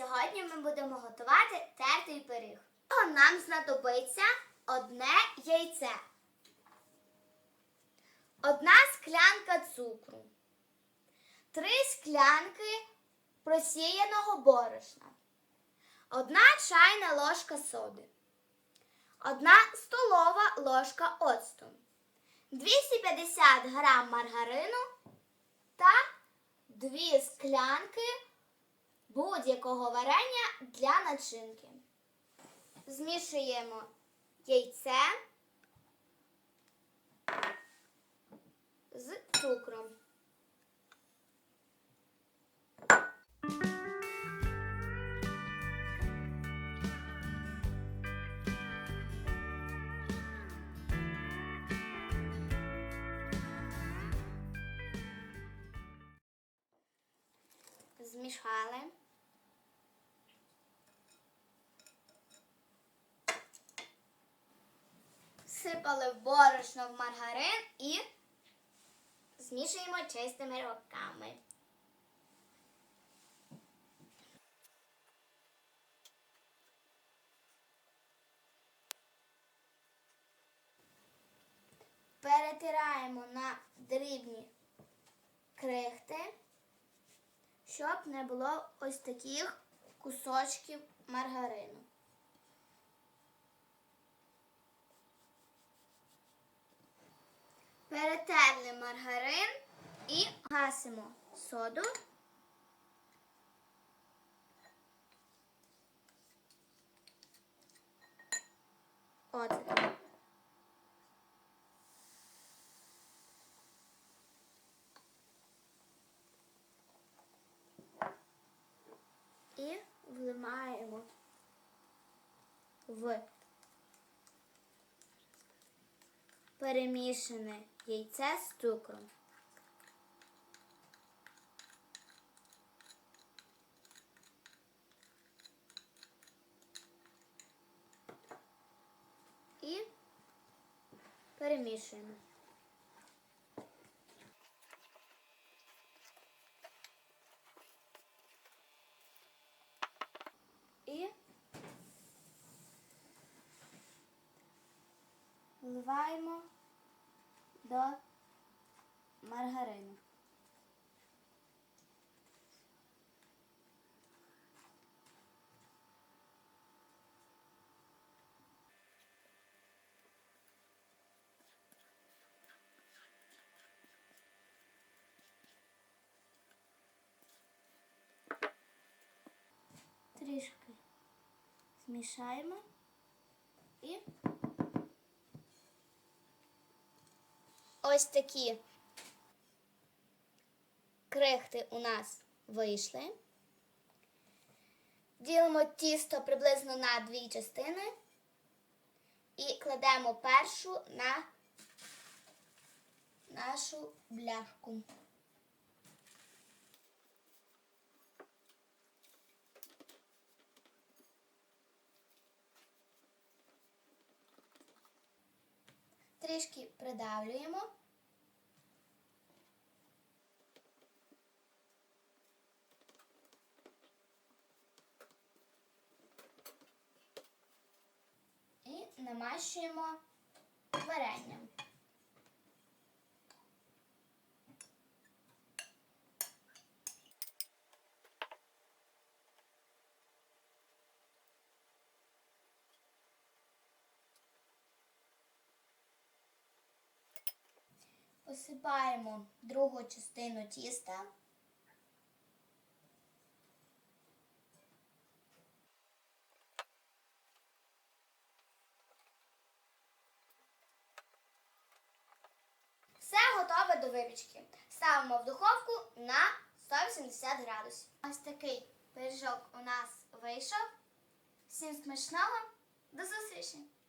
Сьогодні ми будемо готувати тертий пиріг. Нам знадобиться одне яйце, одна склянка цукру, три склянки просіяного борошна, одна чайна ложка соди, одна столова ложка оцту, 250 грам маргарину та дві склянки будь-якого варення для начинки. Змішуємо яйце з цукром. Змішали. Сипали в борошно в маргарин і змішуємо чистими руками. Перетираємо на дрібні крихти, щоб не було ось таких кусочків маргарину. Перетерли маргарин і гасимо соду. Оцет. І вливаємо в перемішане яйце з цукром. І перемішуємо. І вливаємо до маргарину. Трішки змішаємо і ось такі крихти у нас вийшли. Ділимо тісто приблизно на дві частини і кладемо першу на нашу бляшку. Трішки придавлюємо. І намащуємо варенням. Посипаємо другу частину тіста. Все готове до випічки. Ставимо в духовку на 180 градусів. Ось такий пиріжок у нас вийшов. Всім смачного. До зустрічі!